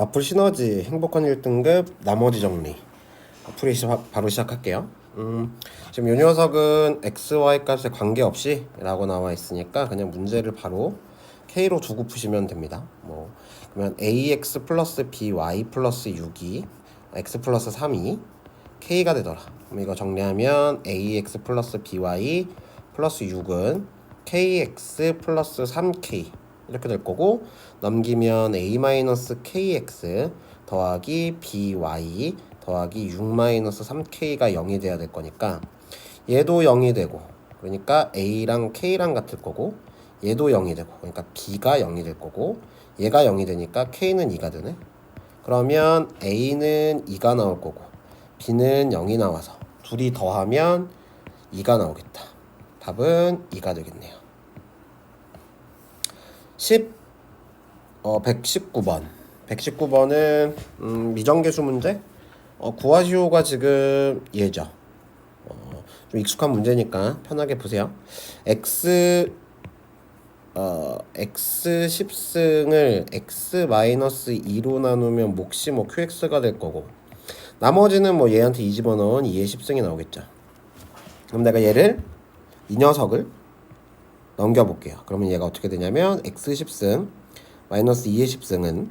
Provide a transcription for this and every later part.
바풀 시너지 행복한 1등급 나머지 정리. 풀이 시작, 바로 시작할게요. 음, 지금 이 녀석은 x, y 값에 관계없이 라고 나와 있으니까 그냥 문제를 바로 k로 두고 푸시면 됩니다. 뭐 그러면 ax 플러스 by 플러스 6이 x 플러스 3이 k가 되더라. 그럼 이거 정리하면 ax 플러스 by 플러스 6은 kx 플러스 3k 이렇게 될 거고 넘기면 a 마이너스 kx 더하기 by 더하기 6 마이너스 3k가 0이 돼야 될 거니까 얘도 0이 되고 그러니까 a랑 k랑 같을 거고 얘도 0이 되고 그러니까 b가 0이 될 거고 얘가 0이 되니까 k는 2가 되네. 그러면 a는 2가 나올 거고 b는 0이 나와서 둘이 더하면 2가 나오겠다. 답은 2가 되겠네요 10 어, 119번. 119번은 음, 미정계수 문제. 어, 구하시오가 지금 얘죠. 어, 좀 익숙한 문제니까 편하게 보세요. x 어, x 10승을 x 마이너스 2로 나누면 몫이 뭐 qx가 될 거고 나머지는 뭐 얘한테 2 집어넣은 2의 10승이 나오겠죠. 그럼 내가 얘를 이 녀석을 넘겨볼게요. 그러면 얘가 어떻게 되냐면 x 10승 마이너스 2의 10승은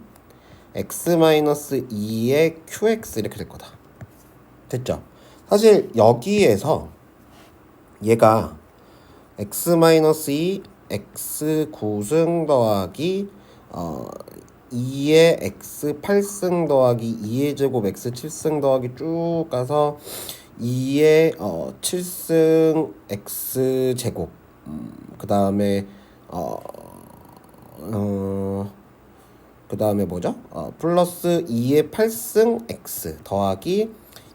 x 마이너스 2의 qx 이렇게 될 거다. 됐죠? 사실 여기에서 얘가 x 마이너스 2 x 9승 더하기 어 2의 x 8승 더하기 2의 제곱 x 7승 더하기 쭉 가서 2의 어 7승 x 제곱 음, 그 다음에 어, 어, 그 다음에 뭐죠? 어, 플러스 2의 8승 x 더하기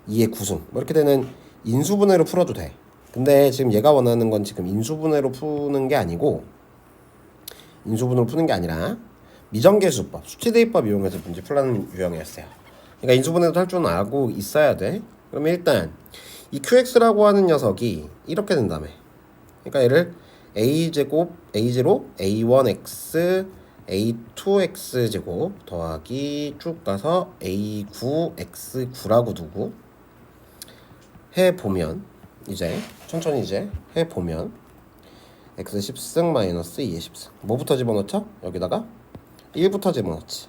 2의 9승 뭐 이렇게 되는 인수분해로 풀어도 돼. 근데 지금 얘가 원하는 건 지금 인수분해로 푸는 게 아니고 인수분해로 푸는 게 아니라 미정계수법, 수치대입법 이용해서 문제 풀라는 유형이었어요. 그러니까 인수분해도 할 줄은 알고 있어야 돼. 그러면 일단 이 qx라고 하는 녀석이 이렇게 된다며. 그러니까 얘를 a 제곱 a0 a1x a2x 제곱 더하기 쭉 가서 a9x9라고 두고 해 보면 이제 천천히 이제 해 보면 x 10승 마이너스 2의 10승 뭐부터 집어넣죠? 여기다가 1부터 집어넣지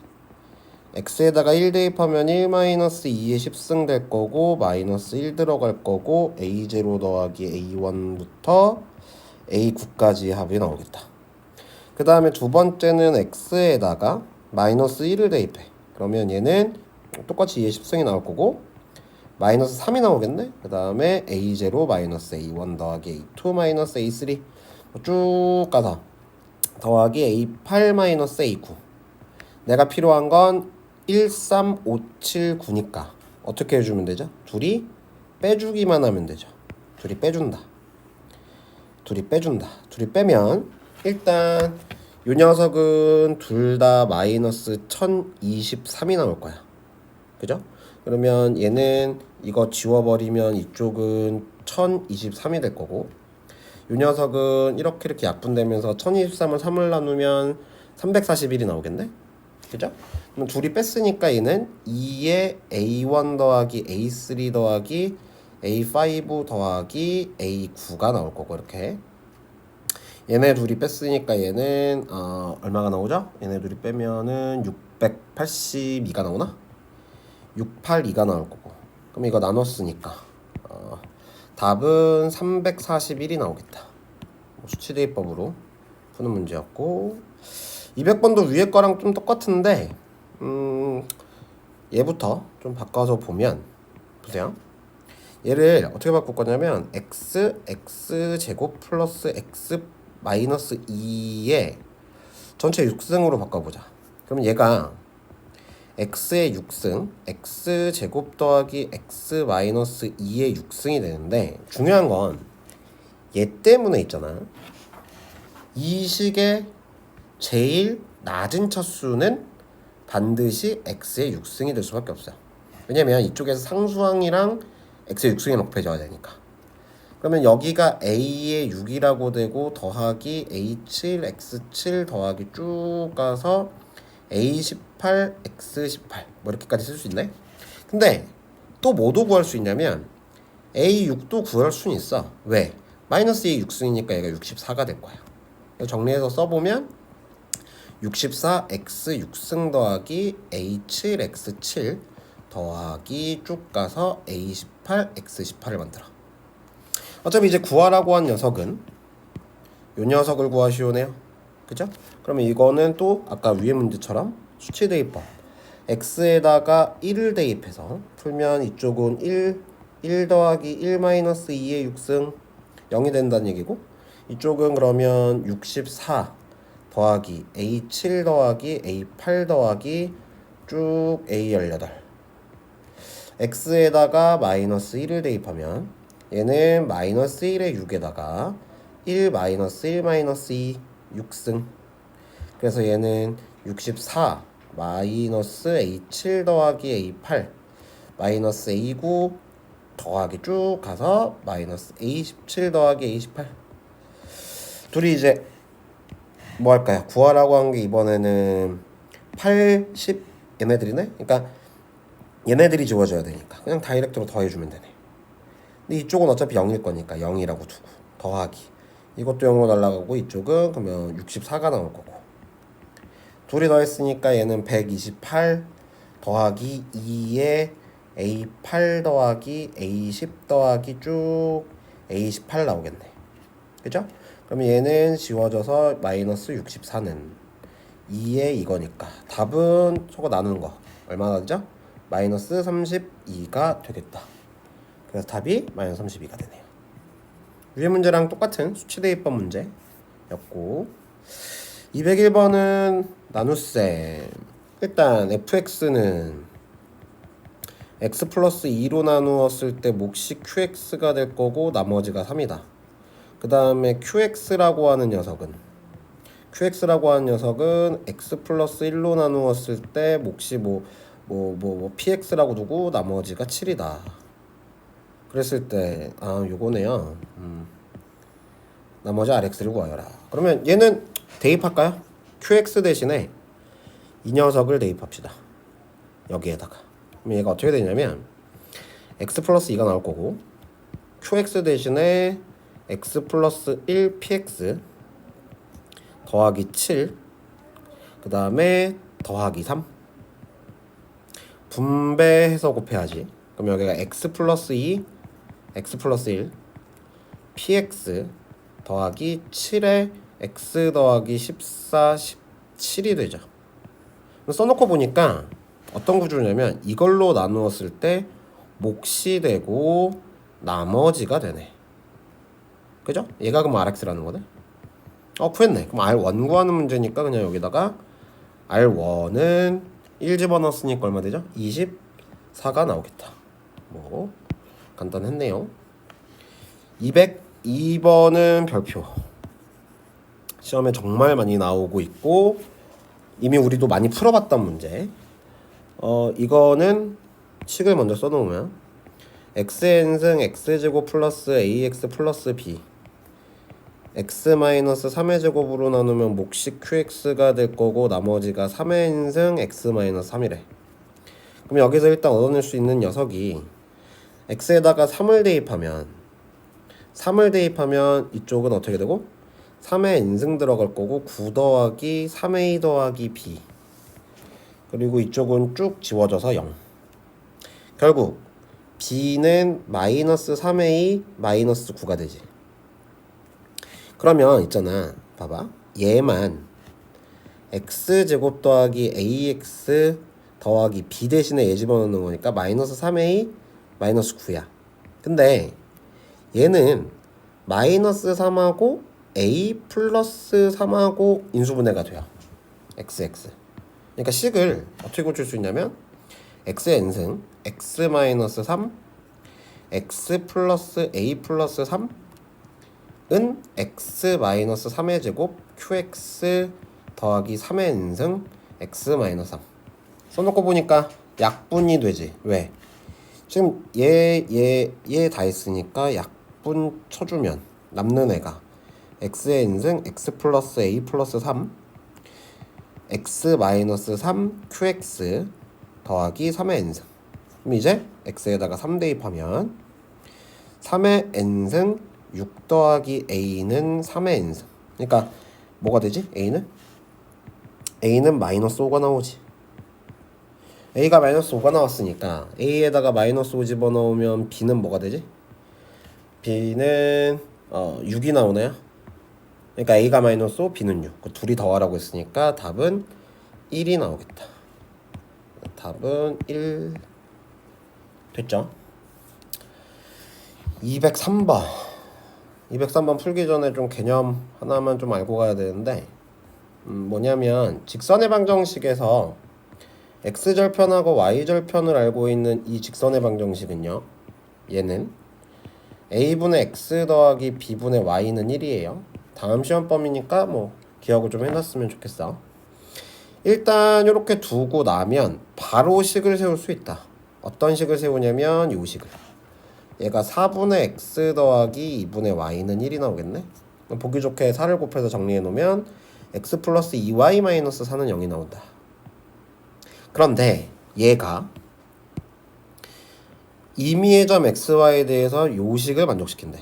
x에다가 1 대입하면 1 마이너스 2의 10승 될 거고 마이너스 1 들어갈 거고 a0 더하기 a1부터 a9까지 합이 나오겠다. 그 다음에 두 번째는 x에다가 마이너스 1을 대입해. 그러면 얘는 똑같이 2의 10승이 나올 거고 마이너스 3이 나오겠네. 그 다음에 a0 마이너스 a1 더하기 a2 마이너스 a3 쭉 가서 더하기 a8 마이너스 a9 내가 필요한 건 1, 3, 5, 7, 9니까 어떻게 해주면 되죠? 둘이 빼주기만 하면 되죠. 둘이 빼준다. 둘이 빼준다. 둘이 빼면 일단 요 녀석은 둘 다 마이너스 1023이 나올 거야. 그죠? 그러면 얘는 이거 지워버리면 이쪽은 1023이 될 거고 요 녀석은 이렇게 이렇게 약분되면서 1023을 3을 나누면 341이 나오겠네? 그죠? 그럼 둘이 뺐으니까 얘는 2의 A1 더하기 A3 더하기 A5 더하기 A9가 나올 거고 이렇게 얘네 둘이 뺐으니까 얘는 어, 얼마가 나오죠? 얘네 둘이 빼면은 682가 나오나? 682가 나올 거고 그럼 이거 나눴으니까 어, 답은 341이 나오겠다 뭐 수치 대입법으로 푸는 문제였고 200번도 위에 거랑 좀 똑같은데 음, 얘부터 좀 바꿔서 보면 보세요 얘를 어떻게 바꿀 거냐면 x x 제곱 플러스 x 마이너스 2의 전체 6승으로 바꿔보자. 그럼 얘가 x의 6승, x 제곱 더하기 x 마이너스 2의 6승이 되는데 중요한 건 얘 때문에 있잖아. 이 식의 제일 낮은 차수는 반드시 x의 6승이 될 수밖에 없어요. 왜냐면 이쪽에서 상수항이랑 x의 6승이 높여져야 되니까. 그러면 여기가 a의 6이라고 되고 더하기 a7 x7 더하기 쭉 가서 A18, X18 뭐 이렇게까지 쓸 수 있네. 근데 또 뭐도 구할 수 있냐면 A6도 구할 수는 있어. 왜? 마이너스 2 6승이니까 얘가 64가 될 거야. 정리해서 써보면 64 x 6승 더하기 a7 x 7 더하기 쭉 가서 a18 x 18을 만들어. 어차피 이제 구하라고 한 녀석은 요 녀석을 구하시오네요. 그죠? 그러면 이거는 또 아까 위에 문제처럼 수치 대입법 x에다가 1을 대입해서 풀면 이쪽은 1, 1 더하기 1 마이너스 2의 6승 0이 된다는 얘기고 이쪽은 그러면 64 더하기 A7 더하기 A8 더하기 쭉 A18 X에다가 마이너스 1을 대입하면 얘는 마이너스 1의 6에다가 1 마이너스 1 마이너스 2 6승 그래서 얘는 64 마이너스 A7 더하기 A8 마이너스 A9 더하기 쭉 가서 마이너스 A17 더하기 A18 둘이 이제 뭐 할까요? 구하라고 한 게 이번에는 80 얘네들이네? 그러니까 얘네들이 지워져야 되니까. 그냥 다이렉트로 더해주면 되네. 근데 이쪽은 어차피 0일 거니까 0이라고 두고 더하기. 이것도 0으로 날라가고 이쪽은 그러면 64가 나올 거고. 둘이 더했으니까 얘는 128 더하기 2에 A8 더하기 A10 더하기 쭉 A18 나오겠네. 그죠? 그럼 얘는 지워져서 마이너스 64는 2에 이거니까. 답은 저거 나누는 거. 얼마나 되죠? 마이너스 32가 되겠다. 그래서 답이 마이너스 32가 되네요. 위에 문제랑 똑같은 수치 대입법 문제였고 201번은 나눗셈. 일단 fx는 x 플러스 2로 나누었을 때 몫이 qx가 될 거고 나머지가 3이다. 그 다음에 qx라고 하는 녀석은 qx라고 하는 녀석은 x 플러스 1로 나누었을 때 몫이 뭐 뭐 뭐 뭐 px라고 두고 나머지가 7이다. 그랬을 때 아 요거네요. 음. 나머지 rx를 구하여라. 그러면 얘는 대입할까요? qx 대신에 이 녀석을 대입합시다. 여기에다가. 그럼 얘가 어떻게 되냐면 x 플러스 2가 나올 거고 qx 대신에 x 플러스 1 px 더하기 7 그 다음에 더하기 3 분배해서 곱해야지. 그럼 여기가 x 플러스 2 x 플러스 1 px 더하기 7에 x 더하기 14 17이 되죠. 써놓고 보니까 어떤 구조냐면 이걸로 나누었을 때 몫이 되고 나머지가 되네. 그죠? 얘가 그럼 RX라는 거네? 어 구했네. 그럼 R1 구하는 문제니까 그냥 여기다가 R1은 1 집어넣었으니까 얼마 되죠? 24가 나오겠다. 뭐 간단했네요. 202번은 별표. 시험에 정말 많이 나오고 있고 이미 우리도 많이 풀어봤던 문제. 어 이거는 식을 먼저 써놓으면 xn승 x제곱 플러스 ax 플러스 b x 마이너스 3의 제곱으로 나누면 몫이 qx가 될 거고 나머지가 3의 n승 x 마이너스 3이래. 그럼 여기서 일단 얻어낼 수 있는 녀석이 x에다가 3을 대입하면 3을 대입하면 이쪽은 어떻게 되고? 3의 n승 들어갈 거고 9 더하기 3a 더하기 b 그리고 이쪽은 쭉 지워져서 0 결국 b는 마이너스 3a 마이너스 9가 되지 그러면 있잖아. 봐봐. 얘만 x제곱 더하기 ax 더하기 b 대신에 얘 집어넣는 거니까 마이너스 3a 마이너스 9야. 근데 얘는 마이너스 3하고 a 플러스 3하고 인수분해가 돼요. xx. 그러니까 식을 어떻게 고칠 수 있냐면 x의 n승 x 마이너스 3 x 플러스 a 플러스 3 은 x 마이너스 3의 제곱 qx 더하기 3의 n승 x 마이너스 3 써놓고 보니까 약분이 되지. 왜? 지금 얘 얘 얘다 했으니까 약분 쳐주면 남는 애가 x의 n승 x 플러스 a 플러스 3 x 마이너스 3 qx 더하기 3의 n승. 그럼 이제 x에다가 3 대입하면 3의 n승 6 더하기 a는 3의 n승 그러니까 뭐가 되지? a는? a는 마이너스 5가 나오지 a가 마이너스 5가 나왔으니까 a에다가 마이너스 5 집어넣으면 b는 뭐가 되지? b는 어, 6이 나오나요? 그러니까 a가 마이너스 5, b는 6. 그 둘이 더하라고 했으니까 답은 1이 나오겠다. 답은 1 됐죠? 203번. 203번 풀기 전에 좀 개념 하나만 좀 알고 가야 되는데 음, 뭐냐면 직선의 방정식에서 x절편하고 y절편을 알고 있는 이 직선의 방정식은요. 얘는 a분의 x 더하기 b분의 y는 1이에요. 다음 시험범위니까 뭐 기억을 좀 해놨으면 좋겠어. 일단 이렇게 두고 나면 바로 식을 세울 수 있다. 어떤 식을 세우냐면 요 식을. 얘가 4분의 x 더하기 2분의 y는 1이 나오겠네. 보기 좋게 4를 곱해서 정리해 놓으면 x 플러스 2y 마이너스 4는 0이 나온다. 그런데 얘가 임의의 점 xy에 대해서 요식을 만족시킨대.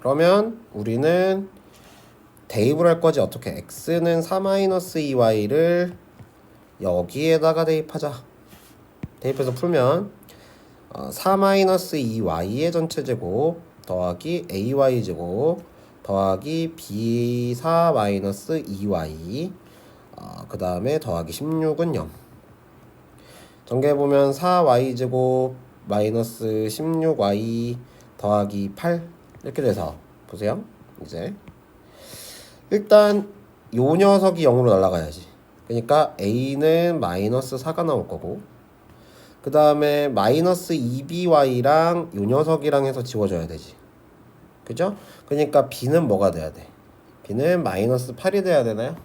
그러면 우리는 대입을 할 거지 어떻게 x는 4-2y를 여기에다가 대입하자. 대입해서 풀면 어, 4-2y의 전체 제곱 더하기 ay 제곱 더하기 b4-2y 어, 그 다음에 더하기 16은 0 전개해보면 4y 제곱 마이너스 16y 더하기 8 이렇게 돼서 보세요. 이제 일단 요 녀석이 0으로 날아가야지. 그러니까 a는 마이너스 4가 나올 거고 그 다음에 마이너스 2by랑 요 녀석이랑 해서 지워줘야 되지 그죠? 그러니까 b는 뭐가 돼야 돼? b는 마이너스 8이 돼야 되나요?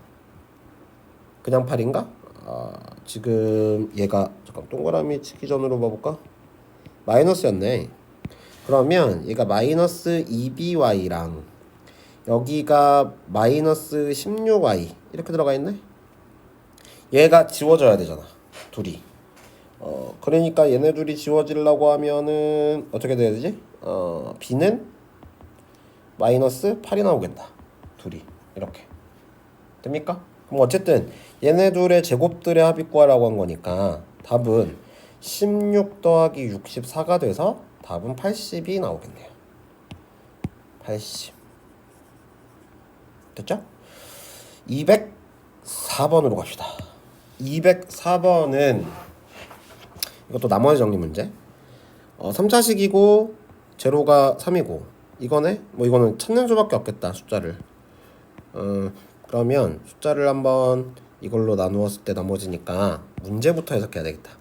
그냥 8인가? 아, 지금 얘가 잠깐 동그라미 치기 전으로 봐볼까? 마이너스였네. 그러면 얘가 마이너스 2by랑 여기가 마이너스 16y 이렇게 들어가 있네. 얘가 지워져야 되잖아. 둘이. 어 그러니까 얘네 둘이 지워지려고 하면은 어떻게 돼야 되지? 어 b는 마이너스 8이 나오겠다. 둘이 이렇게 됩니까? 그럼 어쨌든 얘네 둘의 제곱들의 합이 구하라고 한 거니까 답은 16 더하기 64가 돼서 답은 80이 나오겠네요. 80. 됐죠? 204번으로 갑시다. 204번은 이것도 나머지 정리 문제. 어, 3차식이고 제로가 3이고 이거네? 뭐 이거는 찾는 수밖에 없겠다 숫자를. 어, 그러면 숫자를 한번 이걸로 나누었을 때 나머지니까 문제부터 해석해야 되겠다.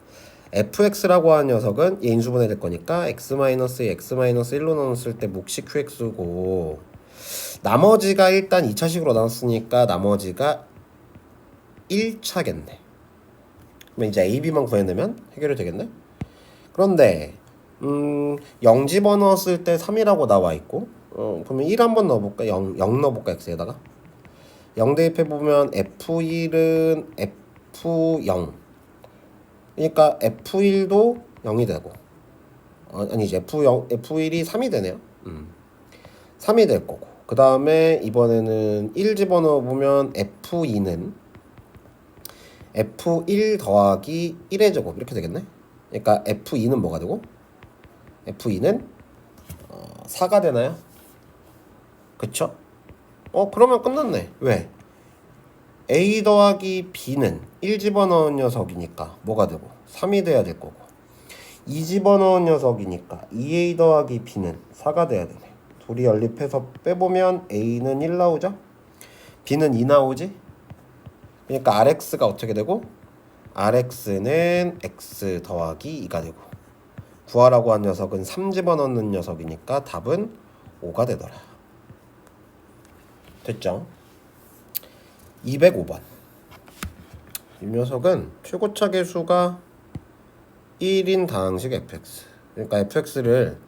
fx라고 하는 녀석은 얘 인수분해 될 거니까 x-2 x-1로 나눴을 때 몫이 qx고 나머지가 일단 2차식으로 나눴으니까 나머지가 1차겠네. 그럼 이제 a, b만 구해내면 해결이 되겠네. 그런데 음, 0 집어 넣었을 때 3이라고 나와 있고 어, 그러면 1 한번 넣어볼까? 0, 0 넣어볼까? x에다가 0 대입해보면 f1은 f0 그러니까 F1도 0이 되고 어, 아니지 F0 F1이 3이 되네요. 음. 3이 될 거고 그 다음에 이번에는 1 집어넣어 보면 F2는 F1 더하기 1의 제곱 이렇게 되겠네. 그러니까 F2는 뭐가 되고 F2는 어, 4가 되나요? 그쵸? 어 그러면 끝났네. 왜? A 더하기 B는 1 집어넣은 녀석이니까 뭐가 되고 3이 돼야 될 거고 2 집어넣은 녀석이니까 2A 더하기 B는 4가 돼야 되네 둘이 연립해서 빼보면 A는 1 나오죠 B는 2 나오지 그러니까 RX가 어떻게 되고 RX는 X 더하기 2가 되고 구하라고 한 녀석은 3 집어넣는 녀석이니까 답은 5가 되더라 됐죠? 205번. 이 녀석은 최고차 계수가 1인 다항식 fx. 그러니까 fx를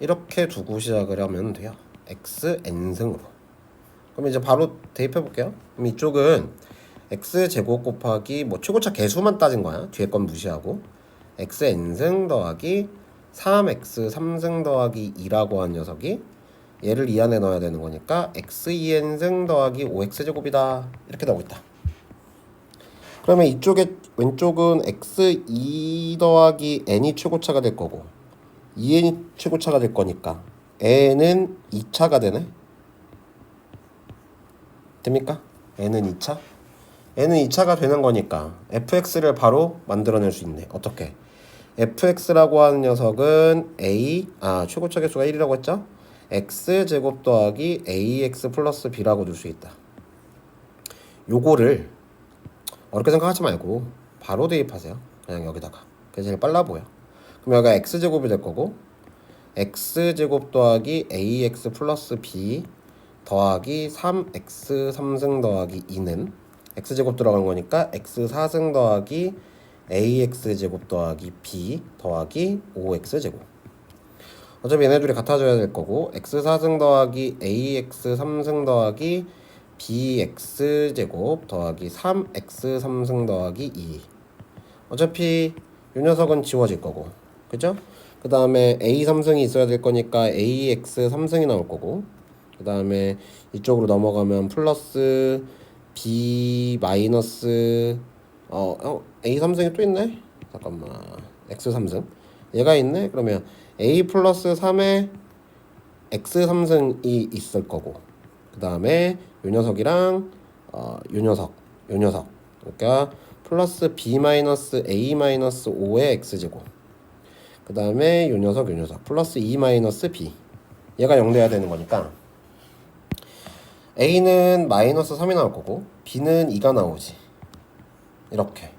이렇게 두고 시작을 하면 돼요. x n승으로. 그럼 이제 바로 대입해 볼게요. 그럼 이쪽은 x 제곱 곱하기 뭐 최고차 개수만 따진 거야. 뒤에 건 무시하고 x n승 더하기 3x 3승 더하기 2라고 한 녀석이 얘를 이 안에 넣어야 되는 거니까 x 2n승 더하기 5x 제곱이다. 이렇게 나오고 있다. 그러면 이쪽에 왼쪽은 x 2 더하기 n이 최고차가 될 거고 2n이 최고차가 될 거니까 n은 2차가 되네. 됩니까? n은 2차? n은 2차가 되는 거니까 fx를 바로 만들어낼 수 있네. 어떻게? fx라고 하는 녀석은 a 아 최고차 개수가 1이라고 했죠? x 제곱 더하기 ax 플러스 b라고 둘 수 있다. 요거를 어렵게 생각하지 말고 바로 대입하세요. 그냥 여기다가. 그게 제일 빨라 보여. 그럼 여기가 x 제곱이 될 거고 x 제곱 더하기 ax 플러스 b 더하기 3x 3승 더하기 2는 x 제곱 들어간 거니까 x 4승 더하기 ax 제곱 더하기 b 더하기 5x 제곱. 어차피 얘네들이 같아져야 될 거고 x 4승 더하기 ax 3승 더하기 bx 제곱 더하기 3x 3승 더하기 2 어차피 이 녀석은 지워질 거고. 그죠? 그 다음에 a 3승이 있어야 될 거니까 ax 3승이 나올 거고 그 다음에 이쪽으로 넘어가면 플러스 b 마이너스 어, 어 a 3승이 또 있네? 잠깐만. X 3승. 얘가 있네? 그러면 a 플러스 3에 x 3승이 있을 거고. 그 다음에 요 녀석이랑 어, 요 녀석 요 녀석. 그러니까 플러스 b 마이너스 a 마이너스 5의 x 제곱. 그 다음에 요 녀석 요 녀석. 플러스 2 마이너스 b. 얘가 0 돼야 되는 거니까 a는 마이너스 3이 나올 거고 b는 2가 나오지 이렇게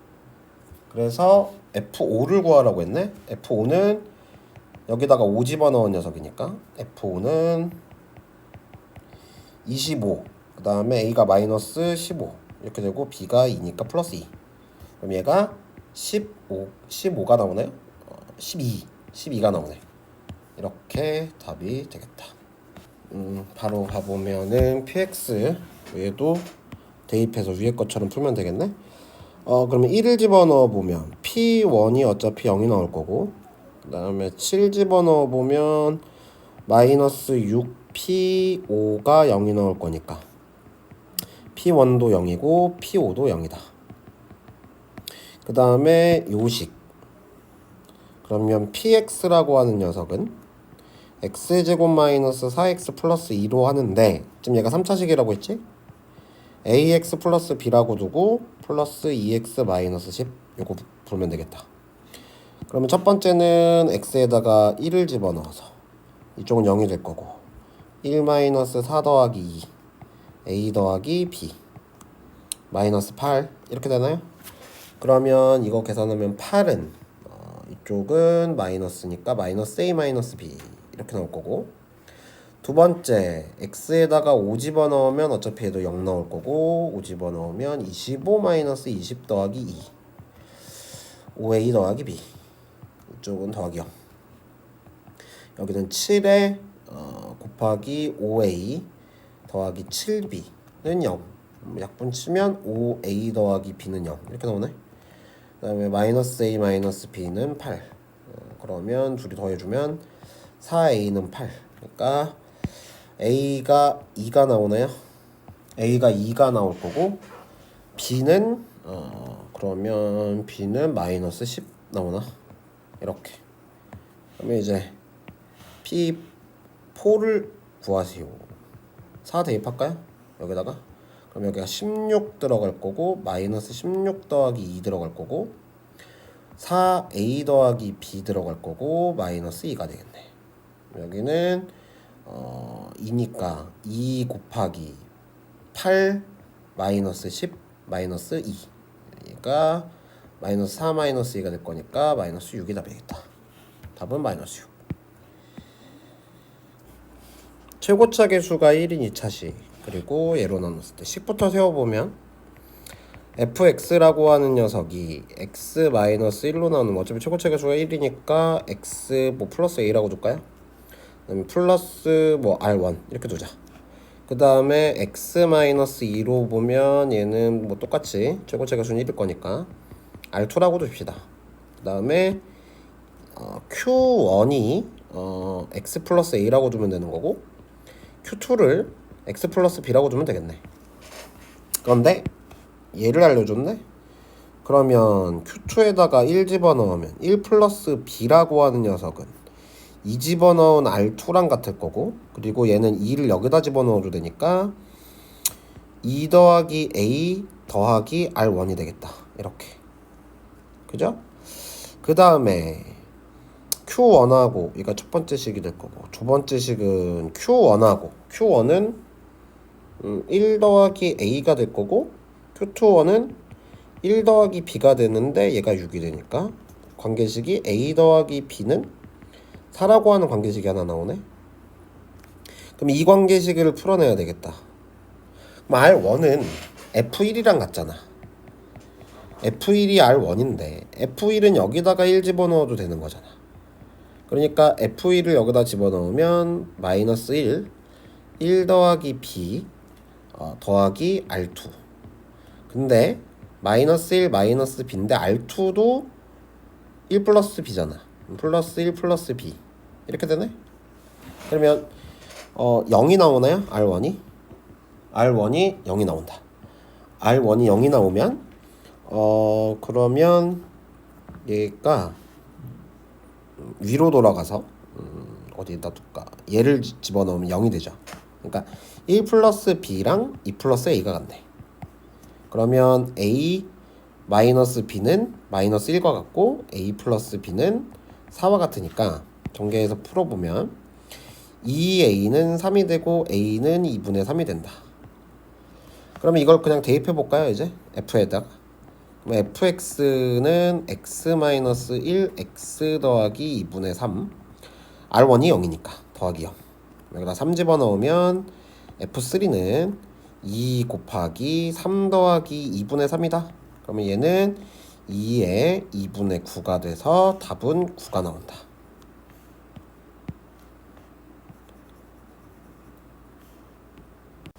그래서 f5를 구하라고 했네 f5는 여기다가 5 집어넣은 녀석이니까 f5는 25. 그 다음에 a가 마이너스 15 이렇게 되고 b가 2니까 플러스 2. 그럼 얘가 15 15가 나오네요. 어, 12 12가 나오네. 이렇게 답이 되겠다. 음, 바로 가보면은 px 얘도 대입해서 위에 것처럼 풀면 되겠네. 어 그러면 1을 집어넣어 보면 p1이 어차피 0이 나올 거고 그 다음에 7 집어넣어 보면 마이너스 6p5가 0이 나올 거니까 p1도 0이고 p5도 0이다. 그 다음에 요식 그러면 px라고 하는 녀석은 x제곱 마이너스 4x 플러스 2로 하는데 지금 얘가 3차식이라고 했지? ax 플러스 b라고 두고 플러스 2x 마이너스 10 요거 풀면 되겠다. 그러면 첫 번째는 x에다가 1을 집어넣어서 이쪽은 0이 될 거고 1 마이너스 4 더하기 2 a 더하기 b 마이너스 8 이렇게 되나요? 그러면 이거 계산하면 8은 어, 이쪽은 마이너스니까 마이너스 a 마이너스 b 이렇게 나올 거고. 두 번째 x에다가 5 집어넣으면 어차피 얘도 0 나올 거고 5 집어넣으면 25 마이너스 20 더하기 2 5a 더하기 b 이쪽은 더하기 0 여기는 7에 어, 곱하기 5a 더하기 7b는 0 약분 치면 5a 더하기 b는 0 이렇게 나오네. 그 다음에 마이너스 a 마이너스 b는 8 어, 그러면 둘이 더해주면 4a는 8 그러니까 a가 2가 나오나요? a가 2가 나올 거고 b는 어, 그러면 b는 마이너스 10 나오나? 이렇게 그러면 이제 P4를 구하세요 4 대입할까요? 여기다가 그럼 여기가 16 들어갈 거고 마이너스 16 더하기 2 들어갈 거고 4A 더하기 B 들어갈 거고 마이너스 2가 되겠네 여기는 어 2니까 2 곱하기 8 마이너스 10 마이너스 2 그러니까 마이너스 4 마이너스 2가 될 거니까 마이너스 6이 답이겠다. 답은 마이너스 6 최고차 개수가 1인 2차식 그리고 예로 나눴을 때 식부터 세워보면 fx라고 하는 녀석이 x-1로 나오는 어차피 최고차 개수가 1이니까 x 뭐 플러스 a라고 줄까요? 그다음에 플러스 뭐 r1 이렇게 두자 그 다음에 x-2로 보면 얘는 뭐 똑같이 최고체가 순 1일 거니까 R2라고 둡시다. 그 다음에 어, Q1이 어, x 플러스 a라고 두면 되는 거고 Q2를 x 플러스 b라고 두면 되겠네. 그런데 얘를 알려줬네. 그러면 Q2에다가 1 집어넣으면 1 플러스 b라고 하는 녀석은 이 집어넣은 R2랑 같을 거고 그리고 얘는 2를 여기다 집어넣어도 되니까 2 더하기 A 더하기 R1이 되겠다 이렇게 그죠? 그 다음에 Q1하고 이거 첫 번째 식이 될 거고 두 번째 식은 Q1하고 Q1은 음, 1 더하기 A가 될 거고 Q2원은 1 더하기 B가 되는데 얘가 6이 되니까 관계식이 A 더하기 B는 4라고 하는 관계식이 하나 나오네. 그럼 이 관계식을 풀어내야 되겠다. 그럼 R1은 F1이랑 같잖아. F1이 R1인데 F1은 여기다가 1 집어넣어도 되는 거잖아. 그러니까 F1을 여기다 집어넣으면 마이너스 1, 1 더하기 B 어, 더하기 R2. 근데 마이너스 1 마이너스 B인데 R2도 1 플러스 B잖아. 플러스 1 플러스 B 이렇게 되네. 그러면 어 0이 나오나요? R1이 R1이 0이 나온다. R1이 0이 나오면 어 그러면 얘가 위로 돌아가서 음, 어디에다 둘까? 얘를 지- 집어넣으면 0이 되죠. 그러니까 1 플러스 B랑 2 플러스 A가 같네. 그러면 A 마이너스 B는 마이너스 1과 같고 A 플러스 B는 4와 같으니까 전개해서 풀어보면 2A는 3이 되고 A는 2분의 3이 된다. 그러면 이걸 그냥 대입해 볼까요 이제? F에다가? fx는 x-1 x 더하기 2분의 3 r1이 0이니까 더하기 0 여기다 3 집어넣으면 f3는 2 곱하기 3 더하기 2분의 3이다. 그러면 얘는 2의 2분의 9가 돼서 답은 9가 나온다.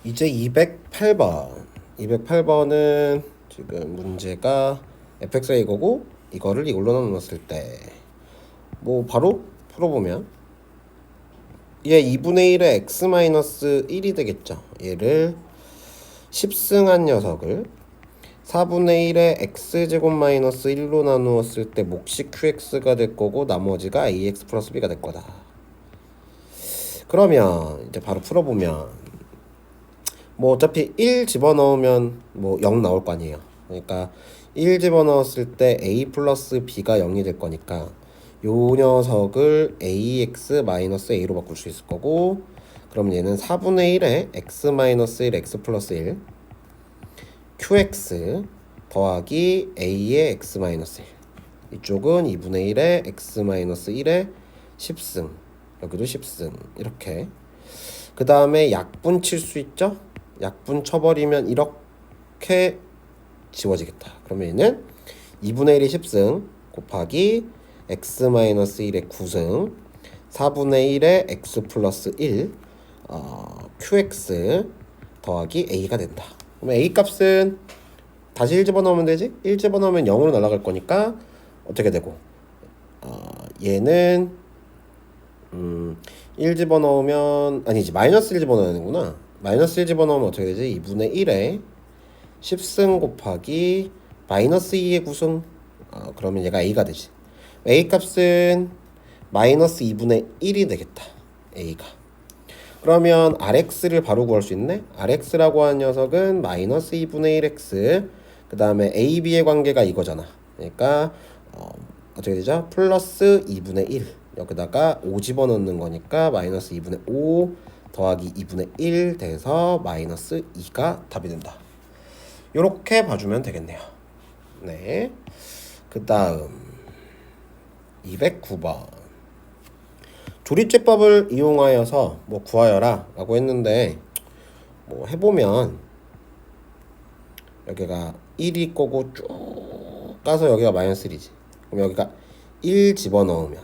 이제 208번. 208번은 지금 문제가 fx가 이거고 이거를 이걸로 나눴을 때. 뭐 바로 풀어보면 얘 2분의 1의 x 마이너스 1이 되겠죠. 얘를 10승한 녀석을 4분의 1의 x제곱 마이너스 1로 나누었을 때 몫이 qx가 될 거고 나머지가 ax 플러스 b가 될 거다 그러면 이제 바로 풀어보면 뭐 어차피 1 집어넣으면 뭐 0 나올 거 아니에요. 그러니까 1 집어넣었을 때 a 플러스 b가 0이 될 거니까 요 녀석을 ax 마이너스 a로 바꿀 수 있을 거고 그럼 얘는 4분의 1에 x 마이너스 1 x 플러스 1 qx 더하기 a의 x 마이너스 1 이쪽은 2분의 1에 x 마이너스 1에 10승 여기도 10승 이렇게 그 다음에 약분 칠 수 있죠? 약분 쳐버리면 이렇게 지워지겠다. 그러면 얘는 2분의 1이 10승 곱하기 x-1의 9승 4분의 1의 x 플러스 1 어, qx 더하기 a가 된다. 그러면 a 값은 다시 1 집어넣으면 되지? 1 집어넣으면 0으로 날아갈 거니까 어떻게 되고? 어, 얘는 음, 1 집어넣으면 아니지 마이너스 1 집어넣어야 되는구나. 마이너스 1 집어넣으면 어떻게 되지? 2분의 1에 10승 곱하기 마이너스 2의 9승. 어, 그러면 얘가 a가 되지. A 값은 마이너스 2분의 1이 되겠다. A가 그러면 rx를 바로 구할 수 있네? Rx라고 하는 녀석은 마이너스 2분의 1x 그 다음에 a, b의 관계가 이거잖아. 그러니까 어, 어떻게 되죠? 플러스 2분의 1 여기다가 5 집어넣는 거니까 마이너스 2분의 5 더하기 2분의 1 돼서 마이너스 2가 답이 된다. 요렇게 봐주면 되겠네요. 네. 그 다음 209번 조리제법을 이용하여서 뭐 구하여라 라고 했는데 뭐 해보면 여기가 1이 거고 쭉 가서 여기가 마이너스 1이지 그럼 여기가 1 집어넣으면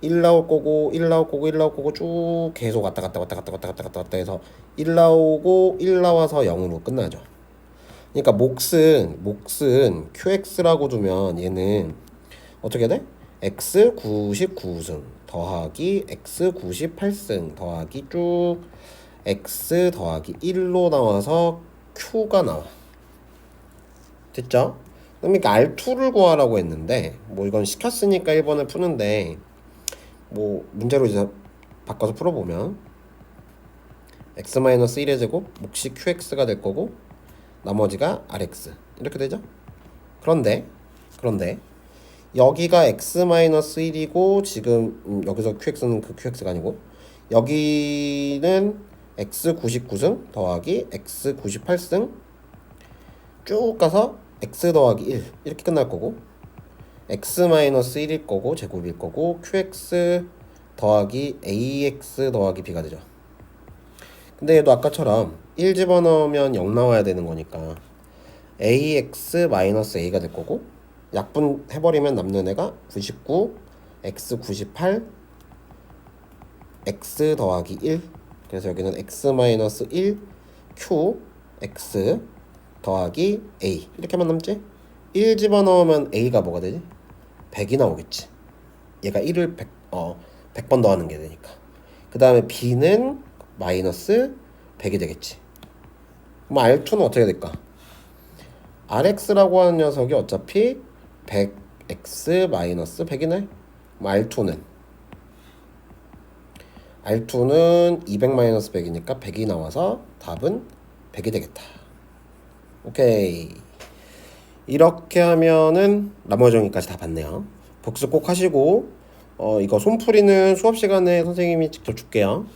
1 나올 거고 1 나올 거고 1 나올 거고 쭉 계속 왔다 갔다 왔다 갔다 왔다 갔다 왔다 갔다 해서 1 나오고 1 나와서 0으로 끝나죠. 그러니까 몫은 몫은 QX라고 두면 얘는 어떻게 돼? X 99승 더하기 X 98승 더하기 쭉 X 더하기 1로 나와서 Q가 나와. 됐죠? 그러니까 R2를 구하라고 했는데 뭐 이건 시켰으니까 1번을 푸는데 뭐 문제로 이제 바꿔서 풀어보면 x-1의 제곱 몫이 qx가 될 거고 나머지가 rx 이렇게 되죠 그런데 그런데 여기가 x-1이고 지금 음, 여기서 qx는 그 qx가 아니고 여기는 x 99승 더하기 x 98승 쭉 가서 x 더하기 1 이렇게 끝날 거고 x-1일 거고 제곱일 거고 qx 더하기 ax 더하기 b가 되죠. 근데 얘도 아까처럼 1 집어넣으면 0 나와야 되는 거니까 ax 마이너스 a가 될 거고 약분 해버리면 남는 애가 99 x 98 x 더하기 1 그래서 여기는 x 마이너스 1 q x 더하기 a 이렇게만 남지? 1 집어넣으면 a가 뭐가 되지? 100이 나오겠지. 얘가 1을 100, 어, 100번 더하는 게 되니까. 그 다음에 b는 마이너스 100이 되겠지. 그럼 R2는 어떻게 될까? RX라고 하는 녀석이 어차피 100X 마이너스 100이네. 그럼 R2는 R2는 200 마이너스 100이니까 100이 나와서 답은 100이 되겠다. 오케이. 이렇게 하면은 나머지 정리까지 다 봤네요. 복습 꼭 하시고 어 이거 손풀이는 수업 시간에 선생님이 직접 줄게요.